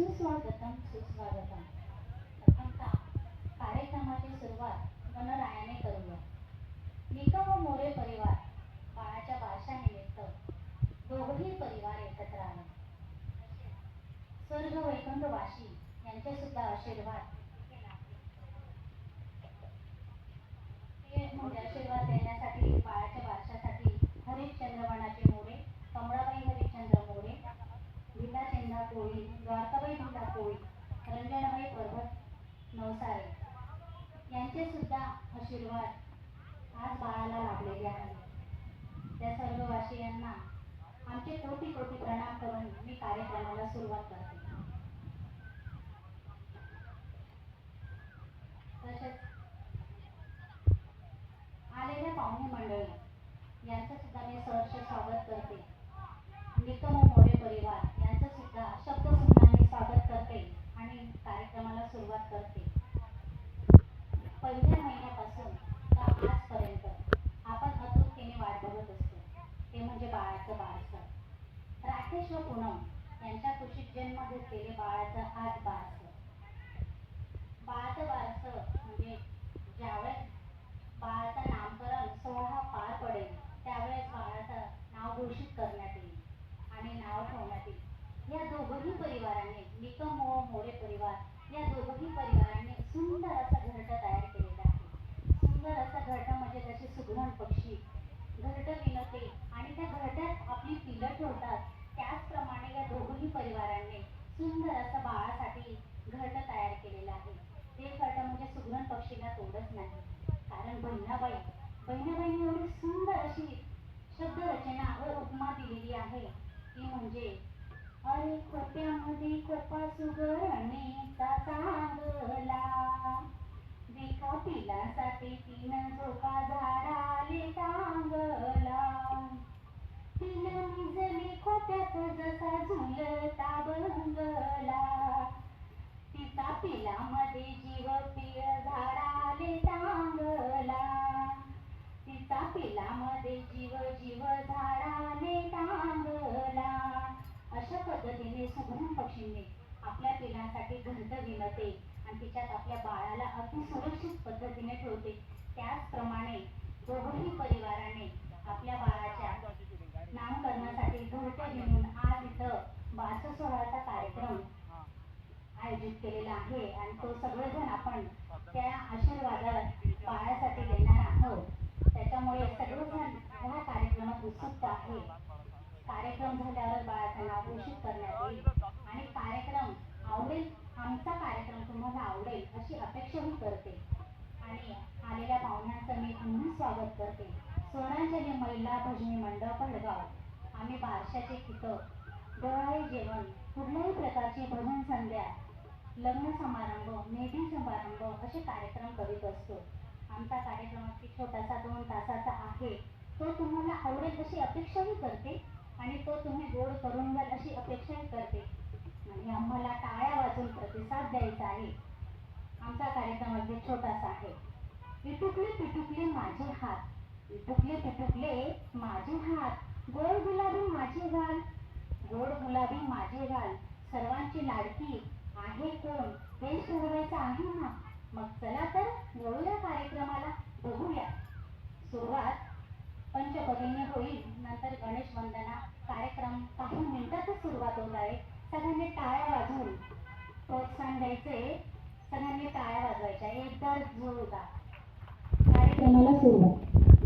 सुस्वागतम सुस्वागतम. प्रथमतः कार्यक्रमाची सुरुवात वनरायाने करूया. निकम व मोरे परिवार बाळाच्या बारशानिमित्त दोघही परिवार एकत्र आले. स्वर्ग वैकुंठवाशी यांचे सुद्धा आशीर्वाद हे म्हणजे आशीर्वाद देण्यासाठी बाळाच्या बारशासाठी हरिश्चंद्र वनाचे मोरे कमळाबाई हरिश्चंद्र मोरे भिला चेंदा कोळी द्वारकाबाई भिला कोळी रंजनाबाई पर्वत नवसारे. यांचे सुद्धा आशीर्वाद आज बाळाला लाभलेले आहेत त्या सर्व वासियांना आमचे कोटी कोटी प्रणाम करून मी कार्यक्रमाला सुरुवात करते. तसेच आलेल्या पाहुणे मंडळी यांचं सुद्धा मी सहर्ष स्वागत करते. निकम मोरे परिवार यांचं सुद्धा शब्दसुद्धा स्वागत करते आणि कार्यक्रमाला सुरुवात करते पहिल्या महिन्यापासून तर आजपर्यंत आपण अतुरतेने वाट बघत असतो ते म्हणजे बाळाचं बाळसर. राकेश व पूनम यांच्या कुशीत जन्म घेतलेले बाळाचं आज बाळसर. बाळाचं बाळसर म्हणजे ज्यावेळेस बाळाचं नामकरण सोहळा पार पडेल त्यावेळेस बाळाचं नाव घोषित करण्यात येईल आणि नाव ठेवण्यात येईल. या दोघंही परिवाराने निकम व मोरे परिवार या दोघंही परिवाराने सुंदर असा घरटं तयार केलेला आहे. सुंदर असा घरटं म्हणजे जसे सुगरण पक्षी. घरटं विणते आणि त्या घरट्यात आपली पिलं ठेवतात त्याचप्रमाणे या दोघंही परिवारांनी सुंदर असं बाळासाठी घरट तयार केलेलं आहे. ते घरट म्हणजे सुगरण पक्षीला तोडच नाही. कारण बहिणाबाई बहिणाबाईने एवढी सुंदर अशी शब्दरचना व उपमा दिलेली आहे. ती म्हणजे अरे खोट्यामध्ये खोपा सुगरणे निजली जसा झुलता बंगला तिचा पिलामध्ये जीव पिय झाडाले टांगला तिचा पिलामध्ये जीव जीव झाडाले टांगला अशा पद्धतीने सुगरण पक्षींनी आपल्या पिलांसाठी घरट विनते आणि तिच्यात आपल्या बाळाला अति सुरक्षित पद्धतीने ठेवते. त्याचप्रमाणे दोघंही परिवाराने आपल्या बाळाच्या नामकरणासाठी घरट विणून आज इथं बारस सोहळ्याचा कार्यक्रम आयोजित केलेला आहे आणि तो सगळेजण आपण त्या आशीर्वादाला बाळासाठी देणार आहोत. त्याच्यामुळे सगळेजण ह्या कार्यक्रमात उत्सुकता आहे. कार्यक्रम झाल्यावर बाळाचं नाव घोषित करण्यात येईल. आणि कार्यक्रम आवडेल आमचा कार्यक्रम तुम्हाला आवडेल अशी अपेक्षाही करते. आणि आलेल्या पाहुण्यांचं मी पुन्हा स्वागत करते. सोनांजली महिला भजनी मंडळ पडगाव. आम्ही बारशाचे कितं डोहाळे जेवण कुठल्याही प्रकारची भजन संध्या लग्न समारंभ मेहंदी समारंभ असे कार्यक्रम करीत असतो. आमचा कार्यक्रम अगदी छोटासा दोन तासाचा आहे. तो तुम्हाला आवडेल अशी अपेक्षाही करते आणि तो तुम्ही गोड करून घ्याल अशी अपेक्षाही करते. आणि आम्हाला टाळ्या वाजून प्रतिसाद द्यायचा आहे. आमचा कार्यक्रम अगदी छोटासा आहे. पिटुकले पिटुकले माझे हात पिटुकले पिटुकले माझे हात. गोड गुलाबी माझे घाल. गोड गुलाबी माझे घाल. सर्वांची लाडकी. आहे कोण? हे सोडवायचं आहे ना? मग चला तर वळूया कार्यक्रमाला. बघूया. सुरुवात पंचपदीने होईल. नंतर गणेश वंदना कार्यक्रम काही मिनिटातच सुरुवात होत आहे सगळ्यांनी टाळ्या वाजवून प्रोत्साहन द्यायचे. सगळ्यांनी टाळ्या वाजवायच्या. एकदा जोरदार कार्यक्रमाला सुरुवात.